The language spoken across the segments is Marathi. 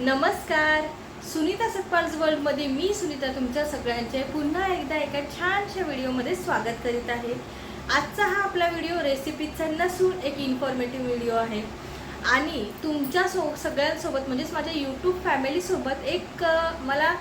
नमस्कार. सुनीता सतपाल्स वर्ल्डमध्ये मी सुनीता तुमच्या सगळ्यांचे पुन्हा एकदा एका छानशा व्हिडिओमध्ये स्वागत करीत आहे. आजचा हा आपला व्हिडिओ रेसिपीचा नसून एक इन्फॉर्मेटिव्ह व्हिडिओ आहे. आणि तुमच्या सो सगळ्यांसोबत म्हणजेच माझ्या यूट्यूब फॅमिलीसोबत एक मला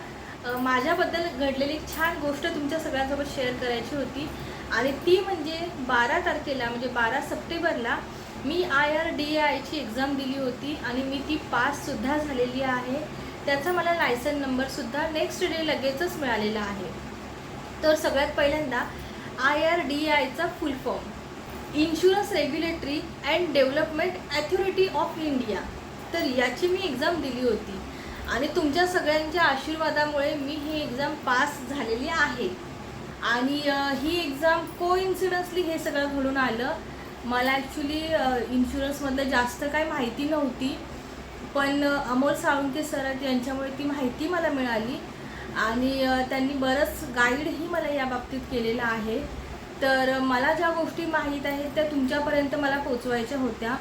माझ्याबद्दल घडलेली एक छान गोष्ट तुमच्या सगळ्यांसोबत शेअर करायची होती. आणि ती म्हणजे बारा तारखेला म्हणजे बारा सप्टेंबरला मी आय आर डी आयची एक्झाम दिली होती आणि मी ती पाससुद्धा झालेली आहे. त्याचा मला लायसन नंबरसुद्धा नेक्स्ट डे लगेचच मिळालेला आहे. तर सगळ्यात पहिल्यांदा आय आर डी आयचा full form insurance regulatory and development authority of India तर याची मी एक्झाम दिली होती. आणि तुमच्या सगळ्यांच्या आशीर्वादामुळे मी ही एक्झाम पास झालेली आहे. आणि ही एक्झाम को इन्सिडन्सली हे सगळं घडून आलं. मला ॲक्च्युली इन्शुरन्समधलं जास्त काय माहिती नव्हती पण अमोल साळुंके सर यांच्यामुळे ती माहिती मला मिळाली आणि त्यांनी बरंच गाईडही मला या बाबतीत केलेलं आहे. तर मला ज्या गोष्टी माहीत आहेत त्या तुमच्यापर्यंत मला पोचवायच्या होत्या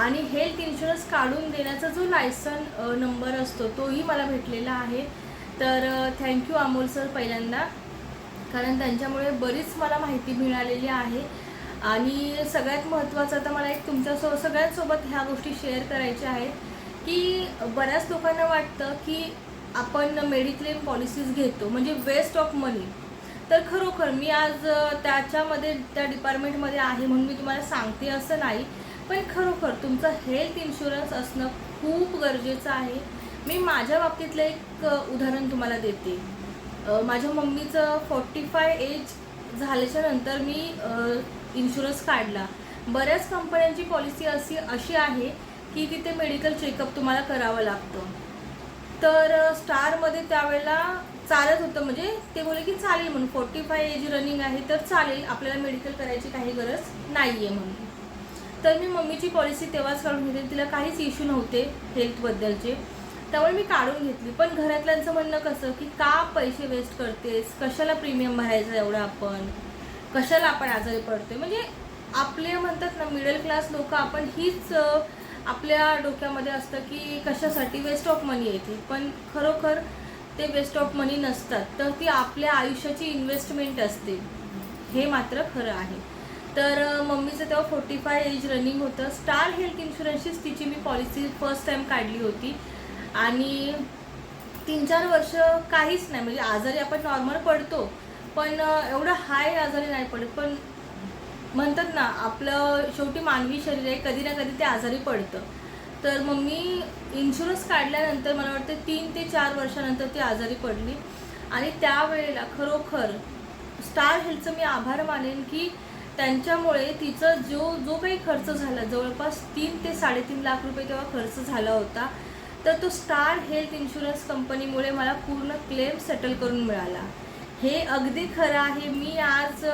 आणि हेल्थ इन्शुरन्स काढून देण्याचा जो लायसन नंबर असतो तोही मला भेटलेला आहे. तर थँक्यू अमोल सर पहिल्यांदा कारण त्यांच्यामुळे बरीच मला माहिती मिळालेली आहे. आणि सगळ्यात महत्त्वाचं आता मला एक तुमच्यासो सगळ्यांसोबत ह्या गोष्टी शेअर करायच्या आहेत की बऱ्याच लोकांना वाटतं की आपण मेडिक्लेम पॉलिसीज घेतो म्हणजे वेस्ट ऑफ मनी तर खरोखर मी आज त्याच्यामध्ये त्या डिपार्टमेंटमध्ये आहे म्हणून मी तुम्हाला सांगते असं नाही. पण खरोखर तुमचं हेल्थ इन्शुरन्स असणं खूप गरजेचं आहे. मी माझ्या बाबतीतलं एक उदाहरण तुम्हाला देते. माझ्या मम्मीचं फोर्टी फाय एज झाल्याच्यानंतर मी इन्शुरन्स काढला. बऱ्याच कंपन्यांची पॉलिसी अशी अशी आहे की तिथे मेडिकल चेकअप तुम्हाला करावं लागतं. तर स्टारमध्ये त्यावेळेला चालत होतं. म्हणजे ते बोले की चालेल म्हणून. फोर्टी फाय एज रनिंग आहे तर चालेल. आपल्याला मेडिकल करायची काही गरज नाही आहे म्हणून. तर मी मम्मीची पॉलिसी तेव्हाच काढून घेतली. तिला काहीच इश्यू नव्हते हेल्थबद्दलचे त्यामुळे मी काढून घेतली. पण घरातल्यांचं म्हणणं कसं की का पैसे वेस्ट करतेस? कशाला प्रीमियम भरायचं एवढं आपण? कशाला आपण आजारी पडतोय? म्हणजे आपले म्हणतात ना मिडल क्लास लोक आपण हीच आपल्या डोक्यामध्ये असतं की कशासाठी वेस्ट ऑफ मनी येते पण खरोखर ते वेस्ट ऑफ मनी नसतात. तर ती आपल्या आयुष्याची इन्व्हेस्टमेंट असते. हे मात्र खरं आहे. तर मम्मीचं तेव्हा फोर्टी फाय एज रनिंग होतं स्टार हेल्थ इन्शुरन्सचीच तिची मी पॉलिसी फर्स्ट टाईम काढली होती. आणि तीन चार वर्ष काहीच नाही. म्हणजे आजारी आपण नॉर्मल पडतो. पण एवढं हाय आजारी नाही पडत. पण म्हणतात ना आपलं शेवटी मानवी शरीर आहे कधी ना कधी ते आजारी पडतं. तर मग मी इन्शुरन्स काढल्यानंतर मला वाटतं तीन ते चार वर्षानंतर ती आजारी पडली. आणि त्यावेळेला खरोखर स्टार हेल्थचं मी आभार मानेन की त्यांच्यामुळे तिचं जो जो काही खर्च झाला जवळपास तीन ते साडेतीन लाख रुपये तेव्हा खर्च झाला होता तर तो स्टार हेल्थ इन्शुरन्स कंपनीमुळे मला पूर्ण क्लेम सेटल करून मिळाला. हे अगदी खरं आहे. मी आज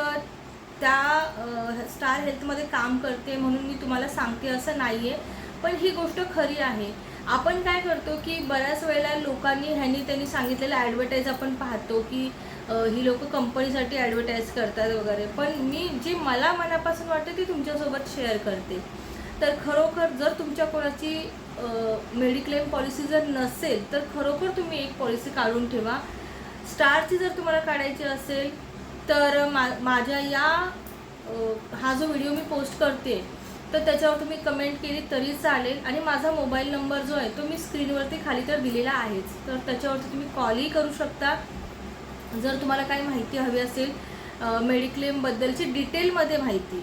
त्या स्टार हेल्थमध्ये काम करते म्हणून मी तुम्हाला सांगते असं नाही आहे पण ही गोष्ट खरी आहे. आपण काय करतो की बऱ्याच वेळेला लोकांनी ह्यांनी त्यांनी सांगितलेलं ॲडव्हर्टाईज आपण पाहतो की ही लोक कंपनीसाठी ॲडव्हर्टाईज करतात वगैरे. पण मी जे मला मनापासून वाटते ते तुमच्यासोबत शेअर करते. तर खरोखर जर तुमच्या कोणाची मेडिक्लेम पॉलिसी जर नसेल तर खरोखर तुम्ही एक पॉलिसी काढून ठेवा. स्टारची जर तुम्हाला काढायची असेल तर मा माझ्या या हा जो व्हिडिओ मी पोस्ट करते तर त्याच्यावर तुम्ही कमेंट केली तरी चालेल. आणि माझा मोबाईल नंबर जो आहे तो मी स्क्रीनवरती खाली तर दिलेला आहेच. तर त्याच्यावरती तुम्ही कॉलही करू शकता. जर तुम्हाला काही माहिती हवी असेल मेडिक्लेमबद्दलची डिटेलमध्ये माहिती.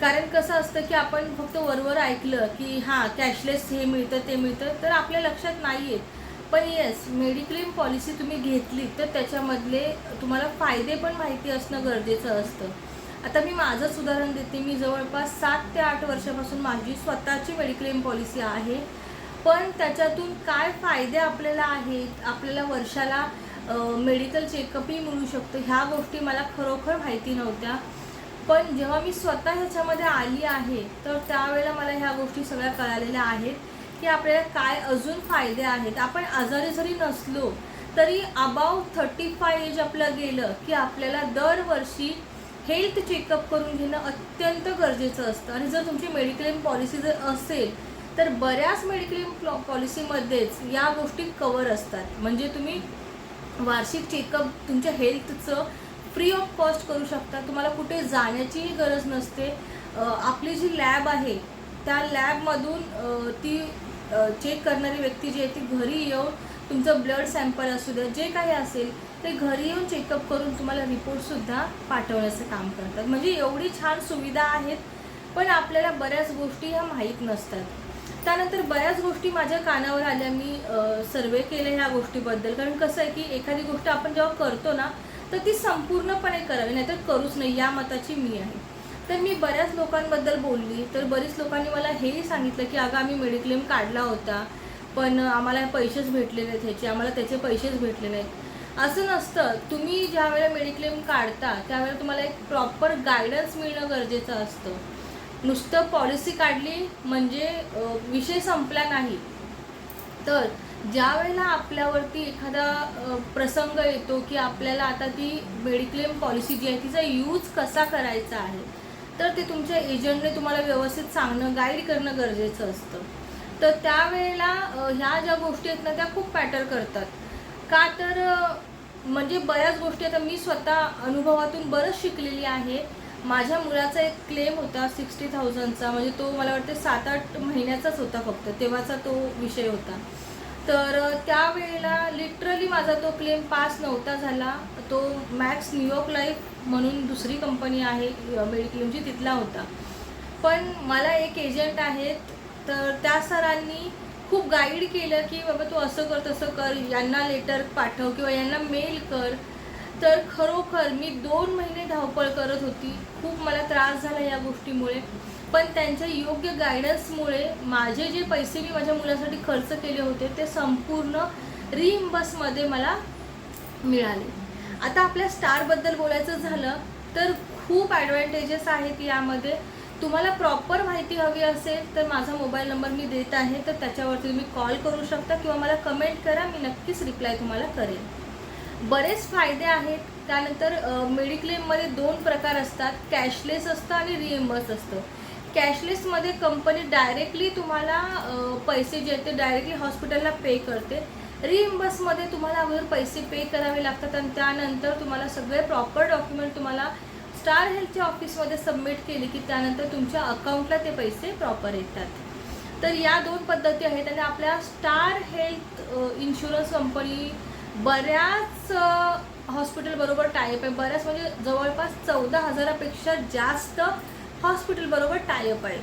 कारण कसं असतं की आपण फक्त वरवर ऐकलं की हां कॅशलेस हे मिळतं ते मिळतं तर आपल्या लक्षात नाही येत पण येस मेडिक्लेम पॉलिसी तुम्ही घेतली तर त्याच्यामधले तुम्हाला फायदे पण माहिती असणं गरजेचं असतं. आता मी माझंच उदाहरण देते मी जवळपास सात ते आठ वर्षापासून माझी स्वतःची मेडिक्लेम पॉलिसी आहे. पण त्याच्यातून काय फायदे आपल्याला आहेत आपल्याला वर्षाला मेडिकल चेकअपही मिळू शकतो ह्या गोष्टी मला खरोखर माहिती नव्हत्या. पण जेव्हा मी स्वतः ह्याच्यामध्ये आली आहे तर त्यावेळेला मला ह्या गोष्टी सगळ्या कळालेल्या आहेत. की आपल्याला काय अजून फायदे आहेत. आपण आजारी जरी नसलो तरी अबाव थर्टी फाय एज आपलं गेलं की आपल्याला दरवर्षी हेल्थ चेकअप करून घेणं अत्यंत गरजेचं असतं. आणि जर तुमची मेडिक्लेम पॉलिसी जर असेल तर बऱ्याच मेडिक्लेम पॉलिसीमध्येच या गोष्टी कवर असतात. म्हणजे तुम्ही वार्षिक चेकअप तुमच्या हेल्थचं फ्री ऑफ कॉस्ट करू शकता. तुम्हाला कुठे जाण्याचीही गरज नसते. आपली जी लॅब आहे त्या लॅबमधून ती चेक करणारी व्यक्ती जी आहे ती घरी येऊन तुमचं ब्लड सॅम्पल असू द्या जे काही असेल ते घरी येऊन चेकअप करून तुम्हाला रिपोर्टसुद्धा पाठवण्याचं काम करतात. म्हणजे एवढी छान सुविधा आहेत पण आपल्याला बऱ्याच गोष्टी ह्या माहीत नसतात. त्यानंतर बऱ्याच गोष्टी माझ्या कानावर आल्या. मी सर्वे केले ह्या गोष्टीबद्दल. कारण कसं आहे की एखादी गोष्ट आपण जेव्हा करतो ना तर ती संपूर्णपणे करावी नाहीतर करूच नाही. या मताची मी आहे. तर मी बऱ्याच लोकांबद्दल बोलली. तर बरीच लोकांनी मला हेही सांगितलं की अगं आम्ही मेडिक्लेम काढला होता पण आम्हाला पैसेच भेटले नाहीत ह्याचे. आम्हाला त्याचे पैसेच भेटले नाहीत. असं नसतं. तुम्ही ज्या वेळेला मेडिक्लेम काढता त्यावेळेला तुम्हाला एक प्रॉपर गायडन्स मिळणं गरजेचं असतं. नुसतं पॉलिसी काढली म्हणजे विषय संपला नाही. तर ज्या वेळेला आपल्यावरती एखादा प्रसंग येतो की आपल्याला आता ती मेडिक्लेम पॉलिसी जी आहे तिचा यूज कसा करायचा आहे? तर ते तुमच्या एजंटने तुम्हाला व्यवस्थित सांगणं गाईड करणं गरजेचं असतं. तर त्यावेळेला ह्या ज्या गोष्टी आहेत ना त्या खूप मॅटर करतात. का तर म्हणजे बऱ्याच गोष्टी आता मी स्वतः अनुभवातून बरंच शिकलेली आहे. माझ्या मुलाचा एक क्लेम होता सिक्स्टी थाउजंडचा म्हणजे तो मला वाटते सात आठ महिन्याचाच होता फक्त तेव्हाचा तो विषय होता. तर त्यावेळेला लिटरली माझा तो क्लेम पास नव्हता झाला. तो मॅक्स न्यूयॉर्क लाईफ म्हणून दुसरी कंपनी आहे मेडिक्लेमची म्हणजे तिथला होता. पण मला एक एजंट आहेत तर त्या सरांनी खूप गाईड केलं की बाबा तू असं कर तसं कर यांना लेटर पाठव किंवा यांना मेल कर. तर खरोखर मी दोन महिने धावपळ करत होती. खूप मला त्रास झाला या गोष्टीमुळे. पण त्यांच्या योग्य गायडन्समुळे माझे जे पैसे मी माझ्या मुलासाठी खर्च केले होते ते संपूर्ण रिइम्बसमध्ये मला मिळाले. आता आपल्या स्टारबद्दल बोलायचं झालं तर खूप ॲडव्हान्टेजेस आहेत यामध्ये. तुम्हाला प्रॉपर माहिती हवी असेल तर माझा मोबाईल नंबर मी देत आहे तर त्याच्यावरती तुम्ही कॉल करू शकता किंवा मला कमेंट करा मी नक्कीच रिप्लाय तुम्हाला करेन. बरेच फायदे आहेत. त्यानंतर मेडिक्लेममध्ये दोन प्रकार असतात कॅशलेस असतं आणि रिएम्बर्स असतं. कॅशलेसमध्ये कंपनी डायरेक्टली तुम्हाला पैसे जे आहेत ते डायरेक्टली हॉस्पिटलला पे करते. रिइम्बर्समध्ये तुम्हाला अगोदर पैसे पे करावे लागतात आणि त्यानंतर तुम्हाला सगळे प्रॉपर डॉक्युमेंट तुम्हाला स्टार हेल्थच्या ऑफिसमध्ये सबमिट केले की त्यानंतर तुमच्या अकाउंटला ते पैसे प्रॉपर येतात. तर या दोन पद्धती आहेत आणि आपल्या स्टार हेल्थ इन्शुरन्स कंपनी बऱ्याच हॉस्पिटलबरोबर टाईप आहे. बऱ्याच म्हणजे जवळपास चौदा हजारापेक्षा जास्त हॉस्पिटलबरोबर टायअप आहे.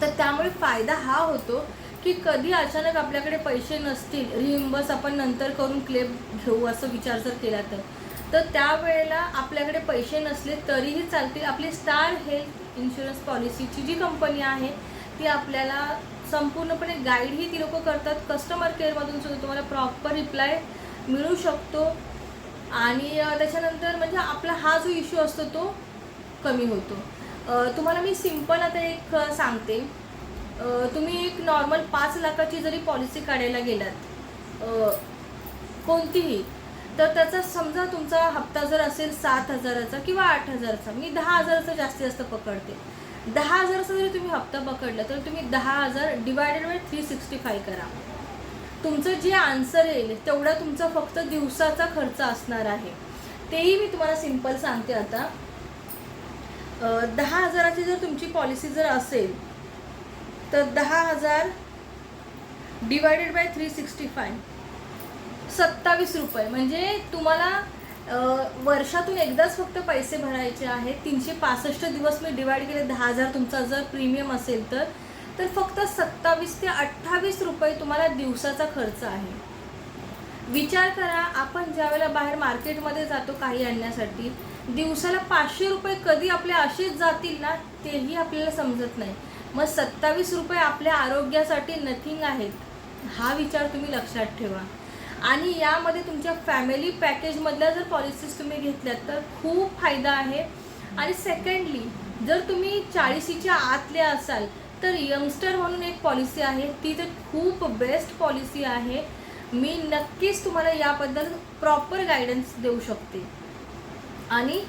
तर त्यामुळे फायदा हा होतो की कधी अचानक आपल्याकडे पैसे नसतील रिइम्बर्स आपण नंतर करून क्लेम घेऊ असं विचार जर केला तर. तर त्यावेळेला आपल्याकडे पैसे नसले तरीही चालतील. आपली स्टार हेल्थ इन्शुरन्स पॉलिसीची जी कंपनी आहे ती आपल्याला संपूर्णपणे गाईडही ती लोक करतात. कस्टमर केअरमधून सुद्धा तुम्हाला प्रॉपर रिप्लाय मिळू शकतो. आणि त्याच्यानंतर म्हणजे आपला हा जो इश्यू असतो तो कमी होतो. तुम्हाला मी सिंपल आता एक सांगते. तुम्ही एक नॉर्मल पाच लाखाची जरी पॉलिसी काढायला गेलात कोणतीही तर त्याचा समजा तुमचा हप्ता जर असेल सात हजाराचा किंवा आठ हजाराचा मी दहा हजाराचा जास्तीत जास्त पकडते. दहा हजाराचा जरी तुम्ही हप्ता पकडला तर तुम्ही दहा हजार divided by three sixty five करा. तुमचं जे आन्सर येईल तेवढा तुमचा फक्त दिवसाचा खर्च असणार आहे. तेही मी तुम्हाला सिंपल सांगते आता. दहा हजाराची जर तुमची पॉलिसी जर असेल तर दहा हजार divided by three sixty five सत्तावीस रुपये. म्हणजे तुम्हाला वर्षातून एकदाच फक्त पैसे भरायचे आहेत. तीनशे पासष्ट दिवस मी डिवाइड केले दहा हजार तुमचा जर प्रीमियम असेल तर तर फक्त सत्तावीस ते अठ्ठावीस रुपये तुम्हाला दिवसाचा खर्च आहे. विचार करा आपण ज्यावेळेला बाहेर मार्केटमध्ये जातो काही आणण्यासाठी दिवसाला पाचशे रुपये कधी आपले असेच जातील ना तेही आपल्याला समजत नाही. मग सत्तावीस रुपये आपल्या आरोग्यासाठी नथिंग आहेत हा विचार तुम्ही लक्षात ठेवा. आणि यामध्ये तुमच्या फॅमिली पॅकेजमधल्या जर पॉलिसीज तुम्ही घेतल्यात तर खूप फायदा आहे. आणि सेकंडली जर तुम्ही चाळीसीच्या आतले असाल तर यंगस्टर म्हणून एक पॉलिसी आहे. ती तर खूप बेस्ट पॉलिसी आहे. मी नक्कीच तुम्हाला याबद्दल प्रॉपर गायडन्स देऊ शकते. आणि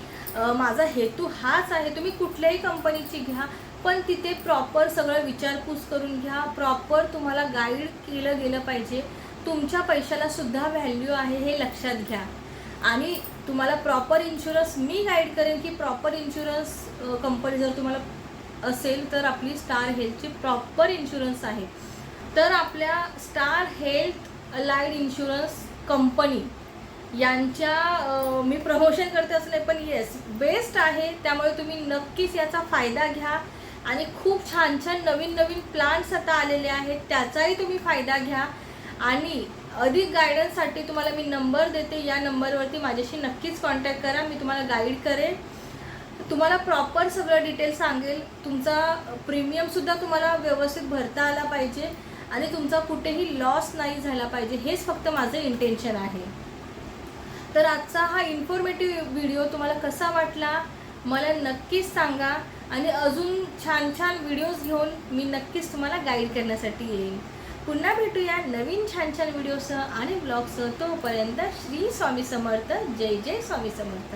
माझा हेतू हाच आहे तुम्ही कुठल्याही कंपनीची घ्या पण तिथे प्रॉपर सगळं विचारपूस करून घ्या प्रॉपर तुम्हाला गाईड केलं गेलं पाहिजे तुमच्या पैशाला सुद्धा व्हॅल्यू आहे हे लक्षात घ्या. आणि तुम्हाला प्रॉपर इन्शुरन्स मी गाईड करेन की प्रॉपर इन्शुरन्स कंपनी जर तुम्हाला असेल तर आपली स्टार हेल्थची प्रॉपर इन्शुरन्स आहे. तर आपल्या star health allied insurance company यांच्या मी प्रमोशन करते असं नाही पण येस बेस्ट आहे. त्यामुळे तुम्ही नक्कीच याचा फायदा घ्या. आणि खूप छान छान नवीन नवीन प्लांट्स आता आलेले आहेत त्याचाही तुम्ही फायदा घ्या. आणि अधिक गायडन्ससाठी तुम्हाला मी नंबर देते. या नंबरवरती माझ्याशी नक्कीच कॉन्टॅक्ट करा. मी तुम्हाला गाईड करेन. तुम्हाला प्रॉपर सगळं डिटेल सांगेल. तुमचा प्रीमियमसुद्धा तुम्हाला व्यवस्थित भरता आला पाहिजे. आणि तुमचा कुठेही लॉस नाही झाला पाहिजे. हेच फक्त माझं इंटेन्शन आहे. तर आजचा हा इन्फॉर्मेटिव्ह व्हिडिओ तुम्हाला कसा वाटला मला नक्कीच सांगा आणि अजून छान छान व्हिडिओज घेऊन मी नक्कीच तुम्हाला गाईड करण्यासाठी येईन. पुन्हा भेटूया नवीन छान छान व्हिडिओसह आणि ब्लॉगसह तोपर्यंत श्री स्वामी समर्थ जय जय स्वामी समर्थ.